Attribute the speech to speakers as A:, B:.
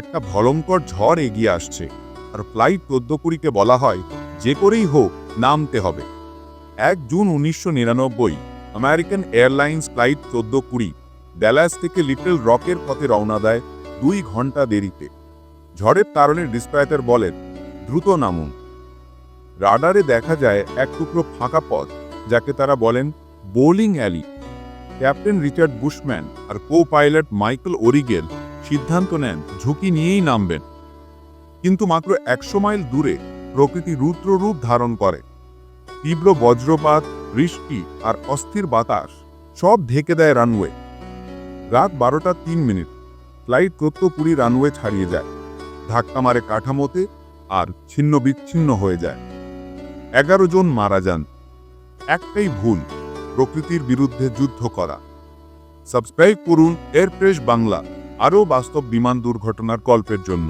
A: একটা ভয়ঙ্কর ঝড় এগিয়ে আসছে। আর ফ্লাইট চোদ্দ কুড়িকে বলা হয়, যে করেই হোক, নামতে হবে। এক জুন উনিশশো নিরানব্বই, আমেরিকান এয়ারলাইন্স ফ্লাইট চোদ্দ কুড়ি ড্যালাস থেকে লিটল রকের পথে রওনা দেয় দুই ঘণ্টা দেরিতে। ঝড়ের কারণে ডিসপ্যাচার বলেন দ্রুত নামুন। রাডারে দেখা যায় এক টুকরো ফাঁকা পথ, যাকে তারা বলেন bowling alley. Captain Richard Bushman আর কো পাইলট মাইকেল ওরিগেল সিদ্ধান্ত নেন, ঝুঁকি নিয়েই নামবেন। কিন্তু মাত্র একশো মাইল দূরে প্রকৃতি রুদ্র রূপ ধারণ করে। তীব্র বজ্রপাত, বৃষ্টি আর অস্থির বাতাস সব ঢেকে দেয় রানওয়ে রাত বারোটা তিন মিনিট। ফ্লাইট প্রত্য কুড়ি রানওয়ে ছাড়িয়ে যায়। ধাক্কা মারে কাঠামোতে আর ছিন্ন বিচ্ছিন্ন হয়ে যায়। এগারো জন মারা যান। একটাই ভুল, প্রকৃতির বিরুদ্ধে যুদ্ধ করা। সাবস্ক্রাইব করুন এয়ারপ্রেস বাংলা। আরও বাস্তব বিমান দুর্ঘটনার গল্পের জন্য।